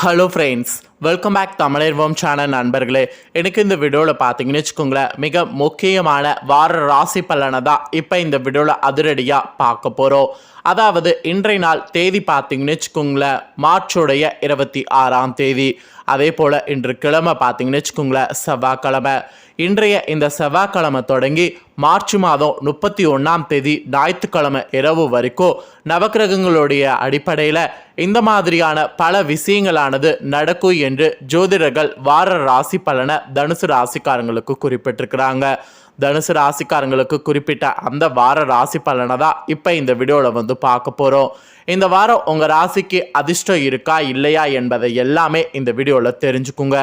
Hello friends welcome back Tamizharvam channel நண்பர்களே. எனக்கு இந்த வீடியோவில் பார்த்தீங்கன்னு வச்சுக்கோங்களேன் மிக முக்கியமான வார ராசி பலனை தான் இப்போ இந்த வீடியோவில் அதிரடியாக பார்க்க போகிறோம் அதாவது இன்றைய நாள் தேதி பார்த்தீங்கன்னு வச்சுக்கோங்களேன் மார்ச்சுடைய இருபத்தி ஆறாம் தேதி. அதே போல் இன்று கிழமை பார்த்தீங்கன்னு வச்சுக்கோங்களேன் செவ்வாய்க்கிழமை. இன்றைய இந்த செவ்வாய்க்கிழமை தொடங்கி மார்ச் மாதம் முப்பத்தி ஒன்றாம் தேதி ஞாயிற்றுக்கிழமை இரவு வரைக்கும் நவக்கிரகங்களுடைய அடிப்படையில் இந்த மாதிரியான பல விஷயங்களானது நடக்கும் என்று ஜோதிடர்கள் வார ராசி பலனை தனுசு ராசிக்காரங்களுக்கு குறிப்பிட்டிருக்கிறாங்க. தனுசு ராசிக்காரங்களுக்கு குறிப்பிட்ட அந்த வார ராசி பலனை தான் இப்போ இந்த வீடியோவில் வந்து பார்க்க போகிறோம் இந்த வாரம் உங்கள் ராசிக்கு அதிர்ஷ்டம் இருக்கா இல்லையா என்பதை எல்லாமே இந்த வீடியோவில் தெரிஞ்சுக்குங்க.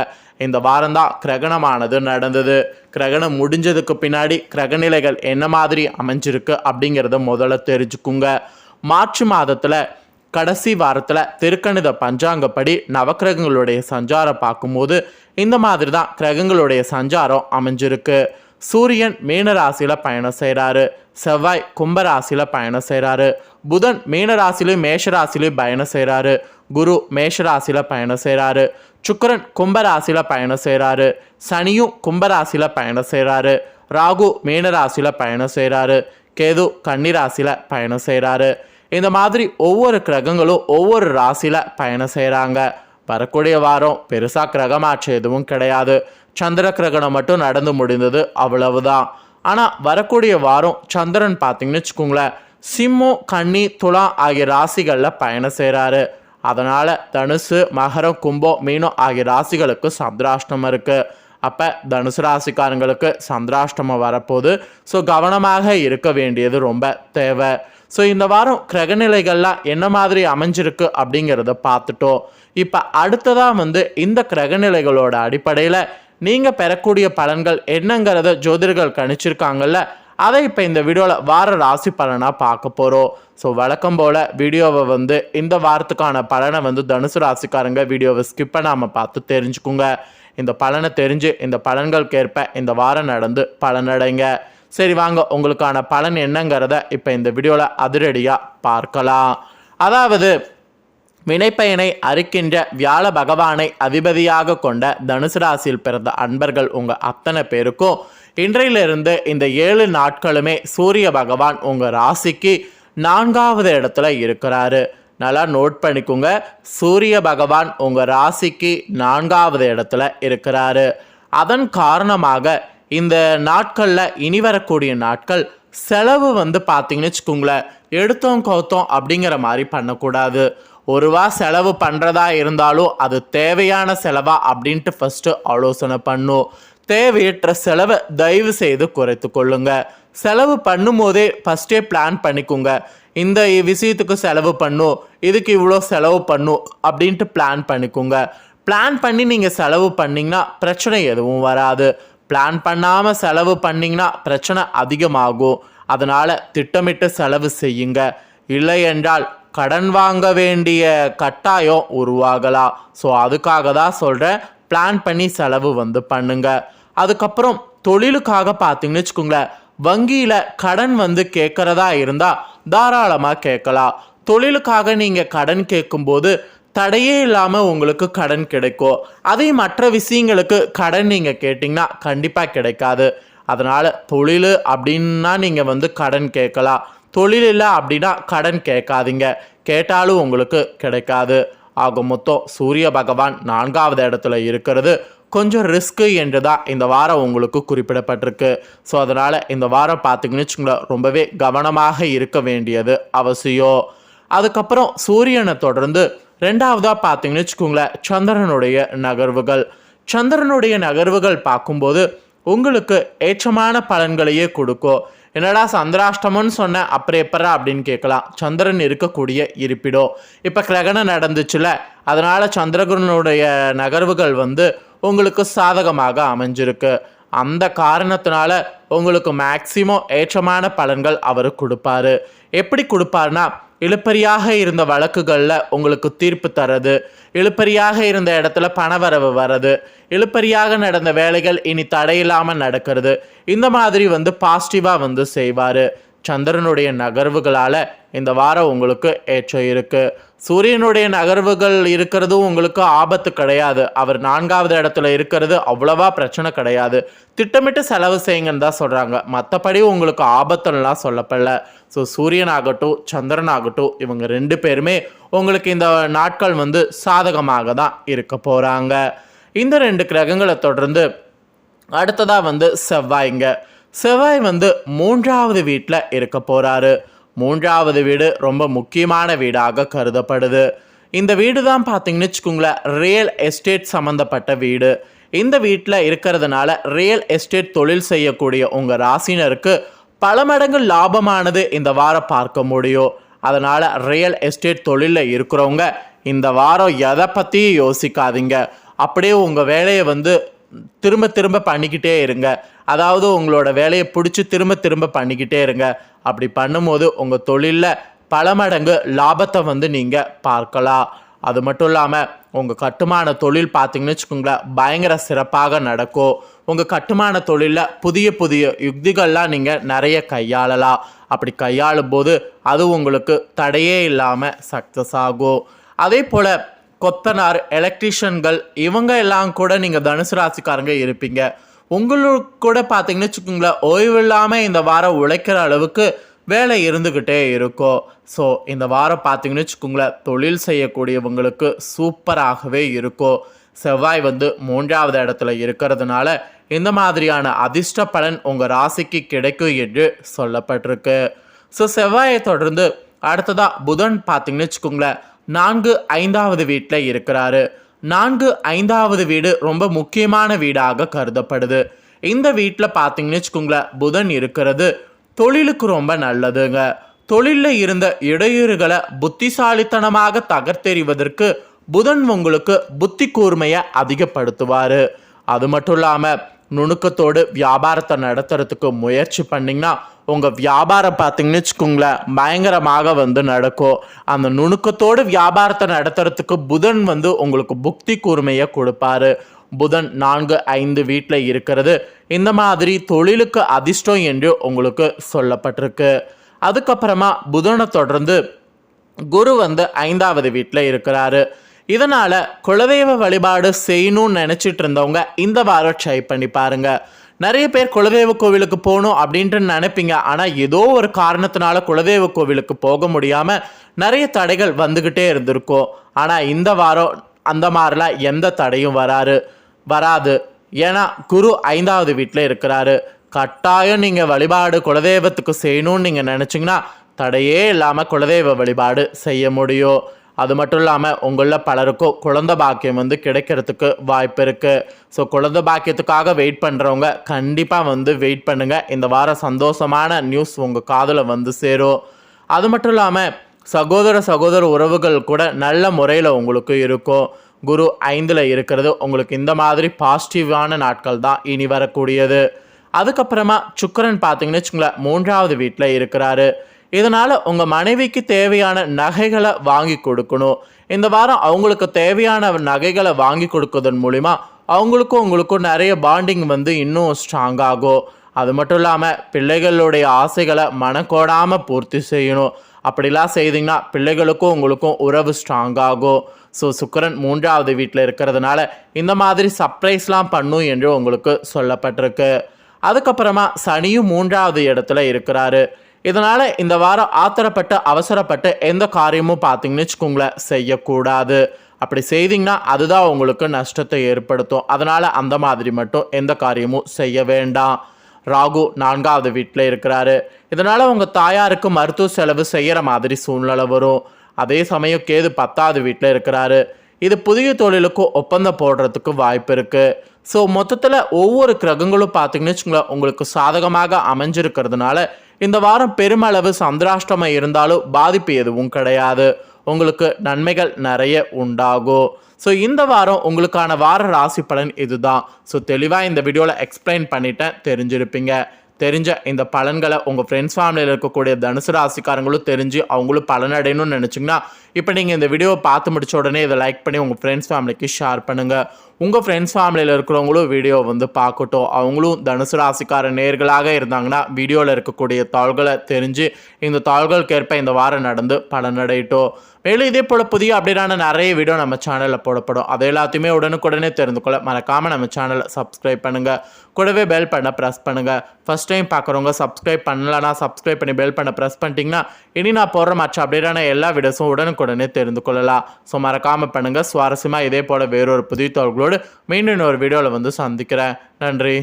இந்த வாரம் தான் கிரகணமானது நடந்தது. கிரகணம் முடிஞ்சதுக்கு பின்னாடி கிரகநிலைகள் என்ன மாதிரி அமைஞ்சிருக்கு அப்படிங்கிறத முதல்ல தெரிஞ்சுக்குங்க. மார்ச் மாதத்தில் கடைசி வாரத்தில் திருக்கணித பஞ்சாங்கப்படி நவக்கிரகங்களுடைய சஞ்சாரம் பார்க்கும்போது இந்த மாதிரி தான் கிரகங்களுடைய சஞ்சாரம் அமைஞ்சிருக்கு. சூரியன் மீனராசியில் பயணம் செய்கிறாரு செவ்வாய் கும்பராசியில் பயணம் செய்கிறாரு புதன் மீனராசிலையும் மேஷராசிலையும் பயணம் செய்கிறாரு குரு மேஷராசியில் பயணம் செய்கிறாரு சுக்கரன் கும்பராசியில் பயணம் செய்கிறாரு சனியும் கும்பராசியில் பயணம் செய்கிறாரு ராகு மீனராசியில் பயணம் செய்கிறாரு கேது கன்னிராசியில் பயணம் செய்கிறாரு இந்த மாதிரி ஒவ்வொரு கிரகங்களும் ஒவ்வொரு ராசியில் பயணம் செய்கிறாங்க வரக்கூடிய வாரம் பெருசாக கிரகமாற்றம் எதுவும் கிடையாது. சந்திர கிரகணம் மட்டும் நடந்து முடிந்தது அவ்வளவுதான். ஆனால் வரக்கூடிய வாரம் சந்திரன் பார்த்தீங்கன்னு வச்சுக்கோங்களேன் சிம்மம் கன்னி துலா ஆகிய ராசிகளில் பயணம் செய்கிறாரு அதனால் தனுசு மகரம் கும்பம் மீனம் ஆகிய ராசிகளுக்கு சந்திராஷ்டமம் இருக்குது அப்போ தனுசு ராசிக்காரங்களுக்கு சந்திராஷ்டமம் வரப்போகுது. ஸோ கவனமாக இருக்க வேண்டியது ரொம்ப தேவை. ஸோ இந்த வாரம் கிரகநிலைகள்லாம் என்ன மாதிரி அமைஞ்சிருக்கு அப்படிங்கிறத பார்த்துட்டோம். இப்போ அடுத்ததாக வந்து இந்த கிரகநிலைகளோட அடிப்படையில் நீங்கள் பெறக்கூடிய பலன்கள் என்னங்கிறத ஜோதிடர்கள் கணிச்சிருக்காங்கல்ல அதை இப்போ இந்த வீடியோவில் வார ராசி பலனாக பார்க்க போகிறோம் ஸோ வழக்கம் போல் வீடியோவை வந்து இந்த வாரத்துக்கான பலனை வந்து தனுசு ராசிக்காரங்க வீடியோவை ஸ்கிப் பண்ணாமல் பார்த்து தெரிஞ்சுக்குங்க. இந்த பலனை தெரிஞ்சு இந்த பலன்களுக்கேற்ப இந்த வாரம் நடந்து பலனடைங்க. சரி வாங்க உங்களுக்கான பலன் என்னங்கிறத இப்போ இந்த வீடியோவில் அதிரடியாக பார்க்கலாம். அதாவது வினைப்பயனை அறுக்கின்ற வியாழ பகவானை அதிபதியாக கொண்ட தனுசு ராசியில் பிறந்த அன்பர்கள் உங்கள் அத்தனை பேருக்கும் இன்றையிலிருந்து இந்த ஏழு நாட்களுமே சூரிய பகவான் உங்கள் ராசிக்கு நான்காவது இடத்துல இருக்கிறாரு. நல்லா நோட் பண்ணிக்கோங்க சூரிய பகவான் உங்கள் ராசிக்கு நான்காவது இடத்துல இருக்கிறாரு. அதன் காரணமாக இந்த நாட்களில் இனி வரக்கூடிய நாட்கள் செலவு வந்து பார்த்தீங்கன்னு வச்சுக்கோங்களேன் எடுத்தோம் கவுத்தோம் அப்படிங்கிற மாதிரி பண்ணக்கூடாது. ஒரு ரூபா செலவு பண்ணுறதா இருந்தாலும் அது தேவையான செலவா அப்படின்ட்டு ஃபஸ்ட்டு ஆலோசனை பண்ணும். தேவையற்ற செலவை தயவு செய்து குறைத்து கொள்ளுங்க. செலவு பண்ணும்போதே ஃபஸ்ட்டே பிளான் பண்ணிக்கோங்க. இந்த விஷயத்துக்கு செலவு பண்ணும் இதுக்கு இவ்வளோ செலவு பண்ணும் அப்படின்ட்டு பிளான் பண்ணிக்கோங்க. பிளான் பண்ணி நீங்கள் செலவு பண்ணிங்கன்னா பிரச்சனை எதுவும் வராது. பிளான் பண்ணாமல் செலவு பண்ணிங்கன்னா பிரச்சனை அதிகமாகும். அதனால் திட்டமிட்டு செலவு செய்யுங்க. இல்லை என்றால் கடன் வாங்க வேண்டிய கட்டாயம் உருவாகலாம். ஸோ அதுக்காக தான் சொல்கிறேன் பிளான் பண்ணி செலவு வந்து பண்ணுங்க. அதுக்கப்புறம் தொழிலுக்காக பார்த்தீங்கன்னு வச்சுக்கோங்களேன். வங்கியில் கடன் வந்து கேட்குறதா இருந்தால் தாராளமாக கேட்கலாம். தொழிலுக்காக நீங்கள் கடன் கேட்கும்போது தடையே இல்லாமல் உங்களுக்கு கடன் கிடைக்கும். அதே மற்ற விஷயங்களுக்கு கடன் நீங்கள் கேட்டிங்கன்னா கண்டிப்பாக கிடைக்காது. அதனால் தொழில் அப்படின்னா நீங்கள் வந்து கடன் கேட்கலாம். தொழில் இல்லை அப்படின்னா கடன் கேட்காதீங்க. கேட்டாலும் உங்களுக்கு கிடைக்காது. ஆக மொத்தம் சூரிய பகவான் நான்காவது இடத்துல இருக்கிறது. கொஞ்சம் ரிஸ்க்கு என்று தான் இந்த வாரம் உங்களுக்கு குறிப்பிடப்பட்டிருக்கு. ஸோ அதனால் இந்த வாரம் பார்த்தீங்கன்னு வச்சுக்கோங்களேன் ரொம்பவே கவனமாக இருக்க வேண்டியது அவசியம். அதுக்கப்புறம் சூரியனை தொடர்ந்து ரெண்டாவதாக பார்த்தீங்கன்னு வச்சுக்கோங்களேன் சந்திரனுடைய நகர்வுகள். சந்திரனுடைய நகர்வுகள் பார்க்கும்போது உங்களுக்கு ஏற்றமான பலன்களையே கொடுக்கும். என்னடா சந்திராஷ்டமம்னு சொன்னேன் அப்புறம் எப்பரா அப்படின்னு கேட்கலாம். சந்திரன் இருக்கக்கூடிய இருப்பிடம். இப்போ கிரகணம் நடந்துச்சுல அதனால் சந்திரகுரனுடைய நகர்வுகள் வந்து உங்களுக்கு சாதகமாக அமைஞ்சிருக்கு. அந்த காரணத்தினால உங்களுக்கு மேக்சிமம் ஏற்றமான பலன்கள் அவர் கொடுப்பாரு. எப்படி கொடுப்பாருனா இழுப்பறியாக இருந்த வழக்குகளில் உங்களுக்கு தீர்ப்பு தரது இழுப்பறியாக இருந்த இடத்துல பணவரவு வர்றது இழுப்பறியாக நடந்த வேலைகள் இனி தடையில்லாமல் நடக்கிறது இந்த மாதிரி வந்து பாசிட்டிவாக வந்து செய்வார். சந்திரனுடைய நகர்வுகளால் இந்த வாரம் உங்களுக்கு ஏற்றம் இருக்குது சூரியனுடைய நகர்வுகள் இருக்கிறதும் உங்களுக்கு ஆபத்து கிடையாது. அவர் நான்காவது இடத்துல இருக்கிறது அவ்வளவா பிரச்சனை கிடையாது. திட்டமிட்டு செலவு செய்யுங்கன்னு தான் சொல்கிறாங்க மற்றபடி உங்களுக்கு ஆபத்துலாம் சொல்லப்படல. ஸோ சூரியன் ஆகட்டும் சந்திரன் ஆகட்டும் இவங்க ரெண்டு பேருமே உங்களுக்கு இந்த நாட்கள் வந்து சாதகமாக தான் இருக்க போகிறாங்க இந்த ரெண்டு கிரகங்களை தொடர்ந்து அடுத்ததாக வந்து செவ்வாய்ங்க. செவ்வாய் வந்து மூன்றாவது வீட்டில் இருக்க போகிறாரு மூன்றாவது வீடு ரொம்ப முக்கியமான வீடாக கருதப்படுது. இந்த வீடு தான் பார்த்தீங்கன்னு வச்சுக்கோங்களேன் ரியல் எஸ்டேட் சம்மந்தப்பட்ட வீடு. இந்த வீட்டில் இருக்கிறதுனால ரியல் எஸ்டேட் தொழில் செய்யக்கூடிய உங்கள் ராசினருக்கு பல மடங்கு லாபமானது இந்த வாரம் பார்க்க முடியும். அதனால் ரியல் எஸ்டேட் தொழிலில் இருக்கிறவங்க இந்த வாரம் எதை பற்றியும் யோசிக்காதீங்க. அப்படியே உங்கள் வேலையை வந்து திரும்ப திரும்ப பண்ணிக்கிட்டே இருங்க. அதாவது உங்களோட வேலையை பிடிச்சி திரும்ப திரும்ப பண்ணிக்கிட்டே இருங்க. அப்படி பண்ணும்போது உங்கள் தொழிலில் பல மடங்கு லாபத்தை வந்து நீங்கள் பார்க்கலாம். அது மட்டும் இல்லாமல் உங்கள் கட்டுமான தொழில் பார்த்தீங்கன்னு வச்சுக்கோங்களேன் பயங்கர சிறப்பாக நடக்கும். உங்கள் கட்டுமான தொழிலில் புதிய புதிய யுக்திகள்லாம் நீங்கள் நிறைய கையாளலாம். அப்படி கையாளும் போது அது உங்களுக்கு தடையே இல்லாமல் சக்ஸஸ் ஆகும். அதே போல் கொத்தனார் எலக்ட்ரீஷியன்கள் இவங்க எல்லாம் கூட நீங்கள் தனுசு ராசிக்காரங்க இருப்பீங்க. உங்களுக்கு கூட பார்த்தீங்கன்னு வச்சுக்கோங்களேன் ஓய்வு இல்லாமல் இந்த வாரம் உழைக்கிற அளவுக்கு வேலை இருந்துக்கிட்டே இருக்கும் ஸோ இந்த வாரம் பார்த்தீங்கன்னு வச்சுக்கோங்களேன் தொழில் செய்யக்கூடியவங்களுக்கு சூப்பராகவே இருக்கும் செவ்வாய் வந்து மூன்றாவது இடத்துல இருக்கிறதுனால இந்த மாதிரியான அதிர்ஷ்ட பலன் உங்கள் ராசிக்கு கிடைக்கும் என்று சொல்லப்பட்டிருக்கு. ஸோ செவ்வாயை தொடர்ந்து அடுத்ததாக புதன் பார்த்தீங்கன்னு வச்சுக்கோங்களேன் நான்கு ஐந்தாவது வீட்டில் இருக்கிறாரு. நான்கு ஐந்தாவது வீடு ரொம்ப முக்கியமான வீடாக கருதப்படுது. இந்த வீட்டில் பார்த்தீங்கன்னு வச்சுக்கோங்களேன் புதன் இருக்கிறது. தொழிலுக்கு ரொம்ப நல்லதுங்க. தொழிலில் இருந்த இடையூறுகளை புத்திசாலித்தனமாக தகர்த்தெறிவதற்கு புதன் உங்களுக்கு புத்தி கூர்மையை அதிகப்படுத்துவார். அது மட்டும் இல்லாமல் நுணுக்கத்தோடு வியாபாரத்தை நடத்துறதுக்கு முயற்சி பண்ணிங்கன்னா உங்கள் வியாபாரம் பார்த்தீங்கன்னு வச்சுக்கோங்களேன் பயங்கரமாக வந்து நடக்கும். அந்த நுணுக்கத்தோடு வியாபாரத்தை நடத்துறதுக்கு புதன் வந்து உங்களுக்கு புக்தி கூர்மையை கொடுப்பாரு. புதன் நான்கு ஐந்து வீட்டில் இருக்கிறது. இந்த மாதிரி தொழிலுக்கு அதிர்ஷ்டம் என்று உங்களுக்கு சொல்லப்பட்டிருக்கு. அதுக்கப்புறமா புதனை தொடர்ந்து குரு வந்து ஐந்தாவது வீட்டில் இருக்கிறாரு. இதனால் குலதெய்வ வழிபாடு செய்யணும்னு நினச்சிட்டு இருந்தவங்க இந்த வாரம் ட்ரை பண்ணி பாருங்கள் நிறைய பேர் குலதெய்வ கோவிலுக்கு போகணும் அப்படின்ட்டு நினைப்பீங்க. ஆனால் ஏதோ ஒரு காரணத்தினால குலதெய்வ கோவிலுக்கு போக முடியாமல் நிறைய தடைகள் வந்துக்கிட்டே இருந்திருக்கும் ஆனால் இந்த வாரம் அந்த மாதிரிலாம் எந்த தடையும் வராரு வராது. ஏன்னா குரு ஐந்தாவது வீட்டில் இருக்கிறாரு. கட்டாயம் நீங்கள் வழிபாடு குலதெய்வத்துக்கு செய்யணும்னு நீங்கள் நினச்சிங்கன்னா தடையே இல்லாமல் குலதெய்வ வழிபாடு செய்ய முடியும். அது மட்டும் இல்லாமல் உங்களில் பலருக்கும் குழந்த பாக்கியம் வந்து கிடைக்கிறதுக்கு வாய்ப்பு இருக்குது ஸோ குழந்த பாக்கியத்துக்காக வெயிட் பண்ணுறவங்க கண்டிப்பாக வந்து வெயிட் பண்ணுங்கள் இந்த வாரம் சந்தோஷமான நியூஸ் உங்கள் காதில் வந்து சேரும். அது மட்டும் இல்லாமல் சகோதர சகோதர உறவுகள் கூட நல்ல முறையில் உங்களுக்கு இருக்கும். குரு ஐந்தில் இருக்கிறது உங்களுக்கு இந்த மாதிரி பாசிட்டிவான நாட்கள் தான் இனி வரக்கூடியது. அதுக்கப்புறமா சுக்கரன் பார்த்தீங்கன்னு வச்சுங்களேன் மூன்றாவது வீட்டில் இருக்கிறாரு. இதனால் உங்கள் மனைவிக்கு தேவையான நகைகளை வாங்கி கொடுக்கணும். இந்த வாரம் அவங்களுக்கு தேவையான நகைகளை வாங்கி கொடுக்கறதன் மூலிமா அவங்களுக்கும் உங்களுக்கும் நிறைய பாண்டிங் வந்து இன்னும் ஸ்ட்ராங் ஆகும். அது மட்டும் இல்லாமல் பிள்ளைகளுடைய ஆசைகளை மனக்கோடாமல் பூர்த்தி செய்யணும். அப்படிலாம் செய்தீங்கன்னா பிள்ளைகளுக்கும் உங்களுக்கும் உறவு ஸ்ட்ராங் ஆகும். ஸோ சுக்கரன் மூன்றாவது வீட்டில் இருக்கிறதுனால இந்த மாதிரி சர்ப்ரைஸ்லாம் பண்ணும் என்று உங்களுக்கு சொல்லப்பட்டிருக்கு. அதுக்கப்புறமா சனியும் மூன்றாவது இடத்துல இருக்கிறாரு. இதனால் இந்த வாரம் ஆத்திரப்பட்டு அவசரப்பட்டு எந்த காரியமும் பார்த்தீங்கன்னு வச்சுக்கோங்களேன் செய்யக்கூடாது. அப்படி செய்தீங்கன்னா அதுதான் உங்களுக்கு நஷ்டத்தை ஏற்படுத்தும். அதனால் அந்த மாதிரி மட்டும் எந்த காரியமும் செய்ய வேண்டாம். ராகு நான்காவது வீட்டில் இருக்கிறாரு. இதனால் உங்கள் தாயாருக்கு மருத்துவ செலவு செய்கிற மாதிரி சூழ்நிலை வரும். அதே சமயம் கேது பத்தாவது வீட்டில் இருக்கிறாரு. இது புதிய தொழிலுக்கும் ஒப்பந்தம் போடுறதுக்கு வாய்ப்பு இருக்குது ஸோ மொத்தத்தில் ஒவ்வொரு கிரகங்களும் பார்த்தீங்கன்னு வச்சுங்களேன் உங்களுக்கு சாதகமாக அமைஞ்சிருக்கிறதுனால இந்த வாரம் பெருமளவு சந்திராஷ்டமம் இருந்தாலும் பாதிப்பு எதுவும் கிடையாது. உங்களுக்கு நன்மைகள் நிறைய உண்டாகும் ஸோ இந்த வாரம் உங்களுக்கான வார ராசி பலன் இதுதான். ஸோ தெளிவாக இந்த வீடியோவில் எக்ஸ்பிளைன் பண்ணிட்டேன். தெரிஞ்சிருப்பீங்க. தெரிஞ்ச இந்த பலன்களை உங்கள் ஃப்ரெண்ட்ஸ் ஃபேமிலியில் இருக்கக்கூடிய தனுசு ராசிக்காரங்களும் தெரிஞ்சு அவங்களும் பலனடையணும்னு நினச்சிங்கன்னா இப்போ நீங்கள் இந்த வீடியோவை பார்த்து முடிச்ச உடனே இதை லைக் பண்ணி உங்கள் ஃப்ரெண்ட்ஸ் ஃபேமிலிக்கு ஷேர் பண்ணுங்கள் உங்கள் ஃப்ரெண்ட்ஸ் ஃபேமிலியில் இருக்கிறவங்களும் வீடியோ வந்து பார்க்கட்டும். அவங்களும் தனுசு ராசிக்கார நேர்களாக இருந்தாங்கன்னா வீடியோவில் இருக்கக்கூடிய தாள்களை தெரிஞ்சு இந்த தாள்களுக்கேற்ப இந்த வாரம் நடந்து பலனடையட்டும். மேலும் இதே போல் புதிய அப்டேட்டான நிறைய வீடியோ நம்ம சேனலில் போடப்படும். அதை எல்லாத்தையுமே உடனுக்குடனே தெரிந்து கொள்ள மறக்காமல் நம்ம சேனலை சப்ஸ்கிரைப் பண்ணுங்கள் கூடவே பெல் பண்ண ப்ரெஸ் பண்ணுங்கள் ஃபஸ்ட் டைம் பார்க்குறவங்க சப்ஸ்கிரைப் பண்ணலனா சப்ஸ்கிரைப் பண்ணி பெல் பண்ண ப்ரெஸ் பண்ணிட்டீங்கன்னா இனி நான் போடுற மற்ற அப்டேட்டான எல்லா வீடியோஸும் உடனுக்கு உடனுக்குடனே தெரிந்து கொள்ளலாம். ஸோ மறக்காமல் பண்ணுங்கள் சுவாரஸ்யமாக இதே போல் வேறொரு புதிய தோள்களோடு மீண்டும் ஒரு வீடியோவில் வந்து சந்திக்கிறேன். நன்றி.